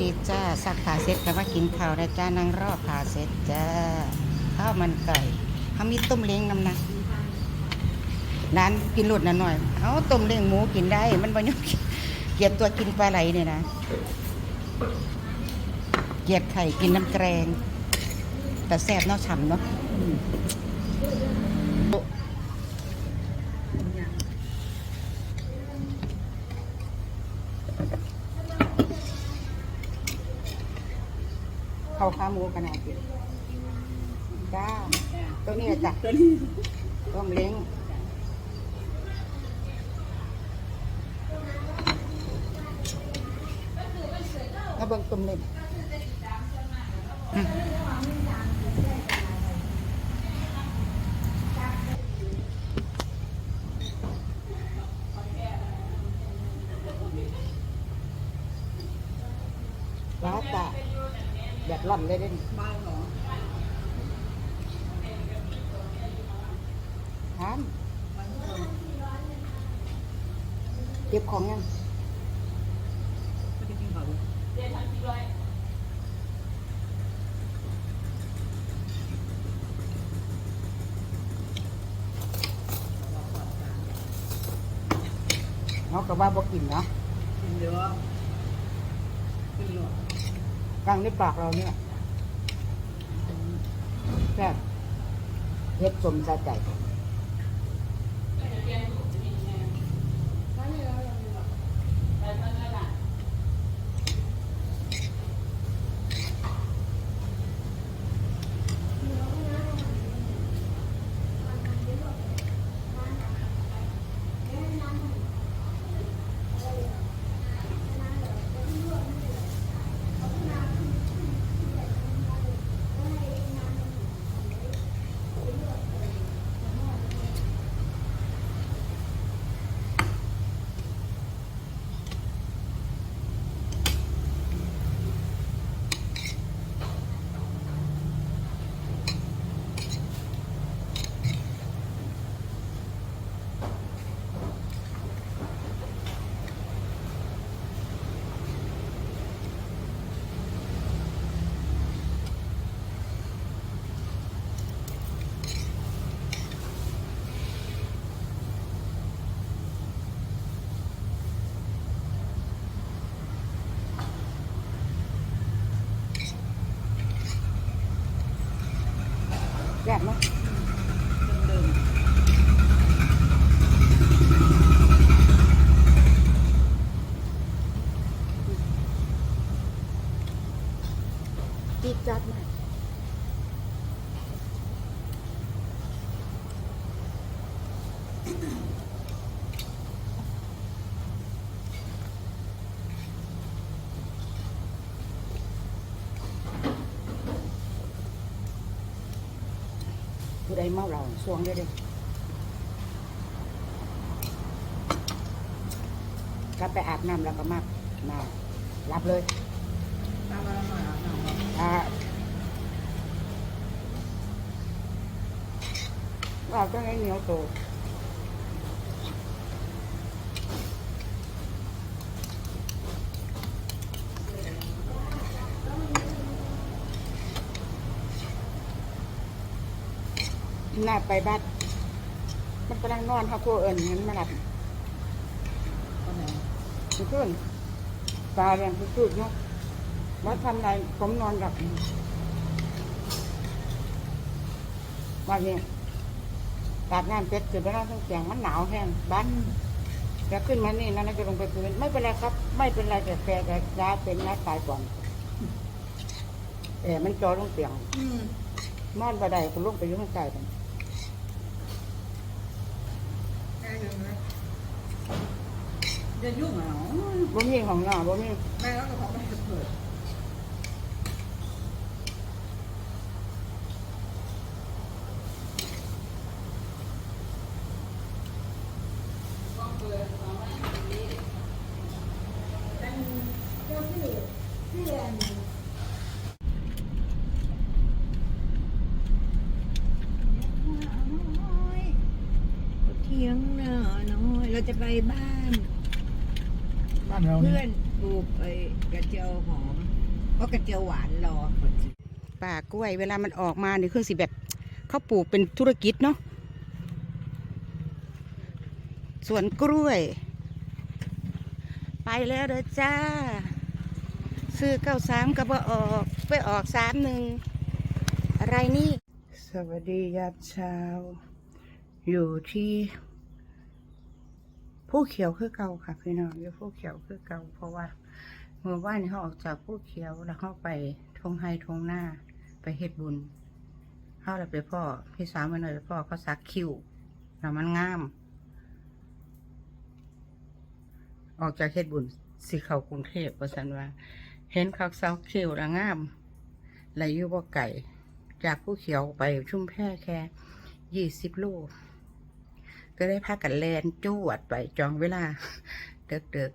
ดีจ้าสักขาเสร็จก็มากินข้าวแล้จ้านั่งรอขาเสร็จจ้าข้าวมันไก่เขามีต้มเล้งน้ำนะร้านกินรดนะหน่อย เอาต้มเล้งหมูกินได้ มันบ่ยุ่งเกียดตัวกินปลาไหลเนี่ยนะ เกียดไข่กินน้ำแกงแต่แซ่บเนาะฉ่ำเนาะ ขาขาหมูกันนะจิจ้าตัวนี้จ้ะตัวนี้ต้มเล้งแล้วเบิ่งต้มเล้งอืมว้าจ้ะ แบบร่อนเลยเด้นเบาเหรอทานเก็บของยังไม่ได้กินเขาเลยเขาก็ว่าบ่กินเนาะกินเยอะกินเยอะกลางในปากเราเนี่ยแซ่บเฮ็ดสมสะใจ แซ่บเนาะ เดิม จี๊ดจัดมาก ผู้ใดเมาเราสวงได้เลยกลับไปอาบน้ำแล้วก็มามารับเลยตามมาหน่อยอะหน่อยอ่าเราต้องให้เหนียวโต หน้าไปบ้านมันกำลังนอนเขาโคเอิญเห็นมาหลับก็ไหนมันขึ้นตาแดงสุดๆเนาะว่าทำไรผมนอนหลับวันนี้ตากน้ำเป็ดคือไปนั่งทั้งเสียงมันหนาวแห้งบ้านแล้วขึ้นมานี่นั่นจะลงไปพื้นไม่เป็นไรครับ ไม่เป็นไรแต่แกแกยาเป็นนะตายก่อนเออมันจอลงเตียงอืมนอนบ่ได้ก็ลงไปอยุ่ข้างใต้กัน แกยังไง จะยุ่งเหรอบ่มีของหน้าบ่มีแม่แล้วก็ของแม่เปิดเที่ยงหน้าน้อย เราจะไปบ้าน บ้านเราเพื่อนปลูกไอ้กระเจียวหอมเพราะกระเจียวหวานรอป่ากล้วย เวลามันออกมาเนี่ยคือสิแบบเขาปลูกเป็นธุรกิจเนาะสวนกล้วย ไปแล้วเด้อจ้า ซื้อเก้าสามก็บ่ออกไปออกสามหนึ่งอะไรนี่ สวัสดียามเช้า อยู่ที่ ผู้เขียวคือเก่าค่ะพี่น้องอยู่ผู้เขียวคือเก่าเพราะว่าเมื่อวานนี้เขาออกจากผู้เขียวแล้วเขาไปทงไฮทงหน้าไปเฮ็ดบุญเขาเลยไปพ่อพี่สาวมาหน่อยไปพ่อเขาสักคิ้วแล้วมันงาม ออกจากเฮ็ดบุญสิเขากรุงเทพว่าสันว่า เห็นเขาสักคิ้วแล้วงามไหลอยู่บ่ไก่ จากผู้เขียวไปชุ่มแพร่แค่ยี่สิบโลก็ ก็ได้พากันแลนจวดไปจองเวลาเด็ก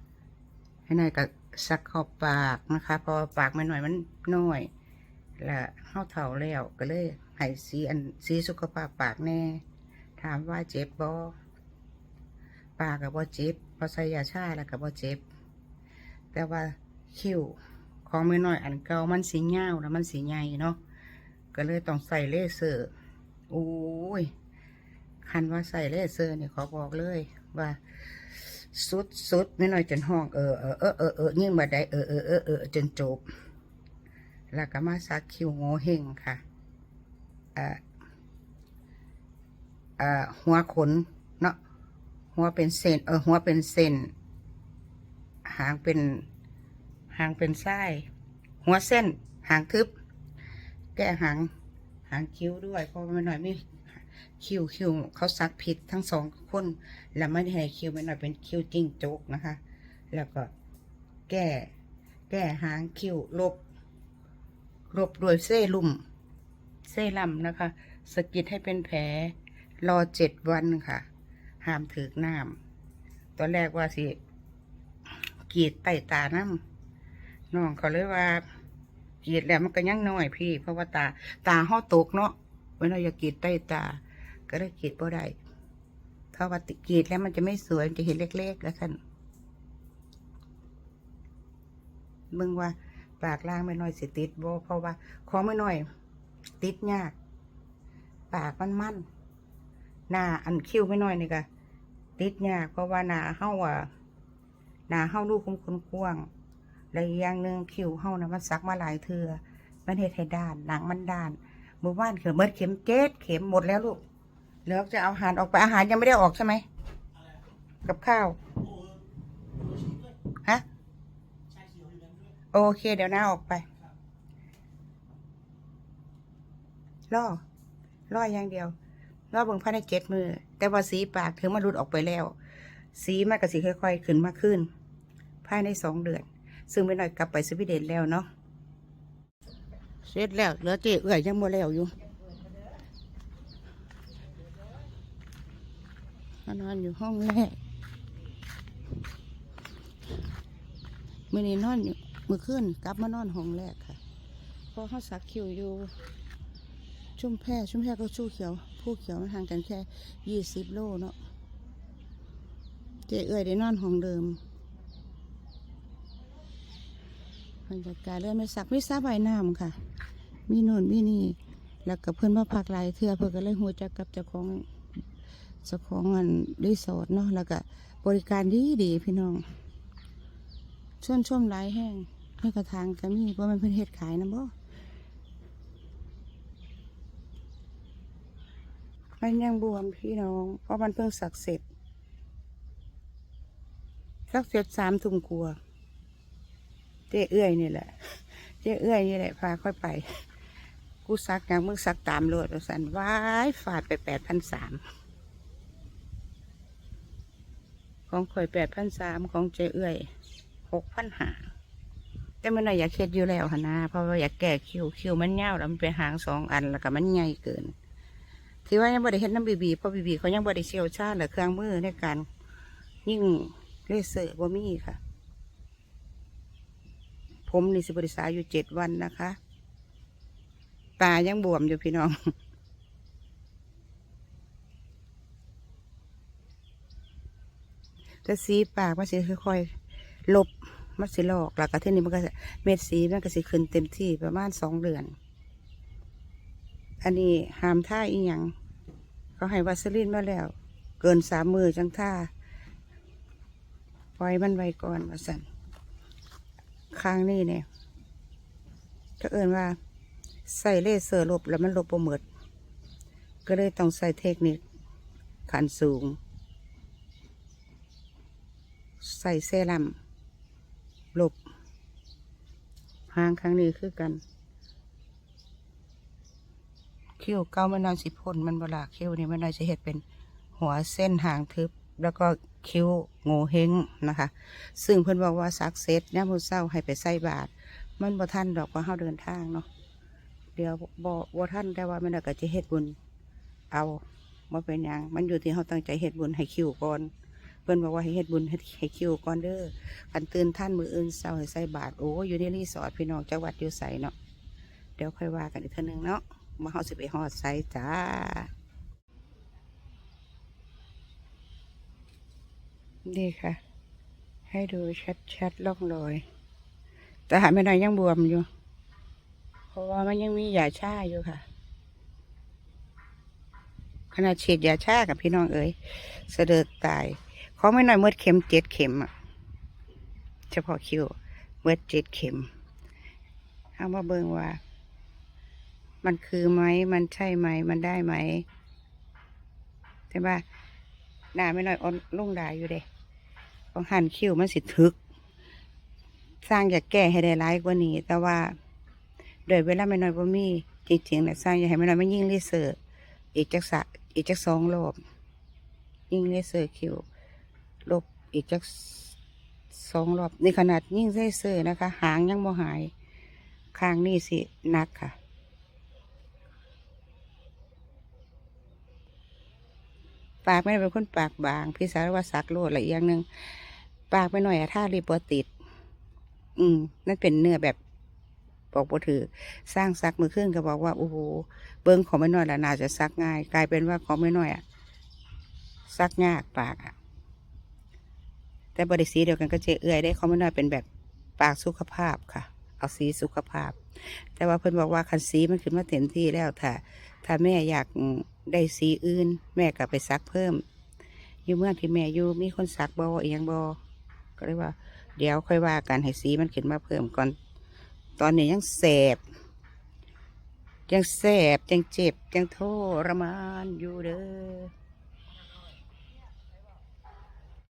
ๆให้หน่อยกับสักขอบปากนะคะ พอปากไม่หน่อยมันน้อยและเข้าเท่าแล้วก็เลยให้สีอันสีสุขภาพปากแน่ ถามว่าเจ็บบอปากกับบ่เจ็บเพอใส่ยาชาแล้วกับบ่เจ็บ แต่ว่าคิ้วของไม่น้อยอันเก่ามันสีเงาแล้วมันสีใหญ่เนาะก็เลยต้องใส่เลเซอร์โอ้ย คันว่าใส่เลเซอร์เนี่ยขอบอกเลยว่าสุดสุดไม่น้อยจนห้องเออเออเออเออเออยิ่งมาได้เออเออเออเออจนจบ แล้วก็มาซักคิวโง่เฮงค่ะอ่าอ่าหัวขนเนาะหัวเป็นเส้นเออหัวเป็นเส้นหางเป็นหางเป็นไส้หัวเส้น หางทึบ แก้หาง หางคิ้วด้วยเพราะว่าไม่น้อยไม่ คิวคิวเขาซักผิดทั้งสองคนแล้วไม่ได้ให้คิวมันหน่อยเป็นคิวจิ้งจกนะคะ แล้วก็แก้แก้หางคิวลบลบด้วยเซรุ่มเซรั่มนะคะสกิดให้เป็นแผลรอเจ็ดวันค่ะ ห้ามถือน้ำตอนแรกว่าสิกีดไตตาน้ำน้องเขาเลยว่ากีดแล้วมันก็ยังน้อยพี่ เพราะว่าตา ตาห่อตกเนาะเวลาอยากกีดใต้ตา ก็ได้กรีดบ่ได้ถ้าว่าติกรีดแล้วมันจะไม่สวยจะเห็นเล็กๆแล้วท่านเบิ่งว่าปากล่างไม่น้อยสิติดบ่เพราะว่าของไม่น้อย ติดยาก ปากมันมั่นหน้าอันคิ้วไม่น้อยนี่ก็ติดยาก เพราะว่าหน้าเฮาอะหน้าเฮาลูกคมคนกว้างและอย่างหนึ่งคิ้วเฮานะมันสักมาหลายเทือมันเฮ็ดให้ด้านหนังมันด้านเมื่อวานเขือเมื่อเข็มเจ็ดเข็มหมดแล้วลูก แล้วจะเอาอาหารออกไปอาหารยังไม่ได้ออกใช่ไหม กับข้าว ฮะ โอเค เดี๋ยวน้าออกไป ล่อ ล่ออย่างเดียว ล่อเบิ่งภาในเจ็ดมือ แต่ว่าสีปากถึงมันหลุดออกไปแล้ว สีมันก็สีค่อยๆ ขึ้นมากขึ้น ภายในสองเดือน ซึ่งไม่น้อยกลับไปสวีเดนแล้วเนาะ เสร็จแล้ว เหลือเจ๊เอื่อยยังบ่แล้วอยู่านอนอยู่ห้องแรกมื่อนี้นอนอยู่มื่อคืนกลับมานอนห้องแรกค่ะเพราะเขาสักคิวอยู่ ชุ่มแพร่ชุ่มแพร่ก็ชู้เขียว ผู้เขียวมันห่างกันแค่ยี่สิบโลเนาะเจ๊เอ้ยได้นอนห้องเดิมบรรยากาศเริ่มไม่สักไม่ซาใบน้ำค่ะ มีโน่นมีนี่ แล้วกับเพื่อนมาพักหลายเทือเพื่อนก็เลยหัวจักกับเจ้าของ เจ้าของงินรีสอร์ทเนาะแล้วก็บริการดีดีพี่น้องชวนชมหลายแห้งไม่กระทางก็มีเพราะมันเพิ่นเฮ็ดขายนะบ่มันยังบวมพี่น้อง เพราะมันเพิ่งสักเสร็จสักเสร็จสามทุ่มกลัวเจ๊เอื้อยนี่แหละเจ๊เอื้อยนี่แหละพาค่อยไป กูซักอย่างมึงซักตามโลดว่าสันว้ายฝาดไปแปดพันสาม ของข่อยแปดพันสามของเจเอื้อยหกพันหาแต่มันน่ะอยากเค็ดอยู่แล้วหนนะเพราะว่าอยากแก้คิวคิวมันยาแล้วมันเป็นหางสองอันแล้วก็มันใหญ่เกินที่ว่ายังบ่ได้เห็นน้ำบีบีเพราะบีบีเขายังบ่ได้เชี่ยวชาญหรือเครื่องมือในการยิ่งเลเซอร์บ่มีค่ะ ผมนี่สิบริษาอยู่เจ็ดวันนะคะ ตายังบวมอยู่พี่น้อง แต่สีปากมันสิค่อยๆลบมันสิลอกแล้วก็ที่นี่มันก็เม็ดสีมันก็สิขึ้นเต็มที่ประมาณสองเดือน อันนี้หามท่าอีหยังเขาให้วัสลินมาแล้ว เกินสามมือจังท่าปล่อยมันไว้ก่อนว่าสันข้างนี้เนี่ยก็เอินว่าใส่เลเซอร์ลบแล้วมันลบประเมิดก็เลยต้องใส่เทคนิคขันสูง ใส่เซรั่มลบหางครั้งนี้คือกัน คิ้วเก้ามันนอนสิพ่นมันบลาคิ้วนี่มันนอนสิเห็ดเป็นหัวเส้นหางทึบ แล้วก็คิ้วโง่เฮงนะคะ ซึ่งเพิ่อนบอกว่าซักเซสเนี่ยมือเศร้าให้ไปใส่บาท มันบ่ท่านดอกว่าเฮาเดินทางเนาะเดี๋ยวบ่บ่ท่านแต่ว่ามันน่ะก็จะเฮ็ดบุญ เอาบ่เป็นยังมันอยู่ที่เฮาตั้งใจเฮ็ดบุญให้คิ้วก่อน เพิ่นบอกว่าให้เฮ็ดบุญให้คิวก่อนเด้อคันตื่นท่านมืออื่นเช้าให้ใส่บาตรโอ้อยู่ในรีสอร์ทพี่น้องจังหวัดอยู่ไสเนาะเดี๋ยวค่อยว่ากันอีกเทื่อนึงเนาะมาเฮาสิไปฮอดไสจ้านี่ค่ะ ให้ดูชัดๆล่องรอยแต่หาไม่ได้ยังบวมอยู่ เพราะว่ามันยังมียาชาอยู่ค่ะขนาดฉีดยาชากับพี่น้องเอ๋ยเสด็จตาย เขาไม่น้อยเมื่อเข็มเจ็ดเข็มอะเฉพาะคิวเมื่อเจ็ดเข็มเอามาเบิ่งว่า มันคือไหมมันใช่ไหมมันได้ไหมใช่ปะหน้าไม่น้อยอ่อนลงดาอยู่เด้ของหันคิวมันสิทึก สร้างอยากแก้ให้ได้ร้ายกว่านี้ แต่ว่าโดยเวลาไม่น้อยบ่มีจริงๆนะสร้างอยากให้ไม่น้อยมันยิ่งรีเสิร์ชอีกจักสะอีกจักสองรอบยิ่งเลเซอร์คิว อีกจักสองรอบในขนาดยิ่งเลเซอร์นะคะ หางยังบ่หายข้างนี่สินักค่ะ ปากไม่ได้เป็นคนปากบาง พี่สารว่าสักโลดอะไรอย่างหนึ่งปากไม่หน่อยอะถ้ารีบติด อืม นั่นเป็นเนื้อแบบบอกบ่ถือ สร้างซักมือครึ่งก็บอกว่าโอ้โหเบิ้งของไม่น้อยละน่าจะซักง่าย กลายเป็นว่าของไม่น้อยอะซักยากปากอะ แต่บริสีเดียวกันก็เจเอื่อยได้เขาไม่น้อยเป็นแบบปากสุขภาพค่ะ เอาสีสุขภาพ แต่ว่าเพิ่นบอกว่าคันสีมันขึ้นมาเต็มที่แล้วถ้าถ้าแม่อยากได้สีอื่น แม่ก็ไปซักเพิ่ม อยู่เมื่อที่แม่อยู่มีคนซักบออียงบอก็เลยว่า เดี๋ยวค่อยว่ากันให้สีมันขึ้นมาเพิ่มก่อน ตอนนี้ยังแสบยังแสบยังเจ็บยังโทรมานอยู่เด้อ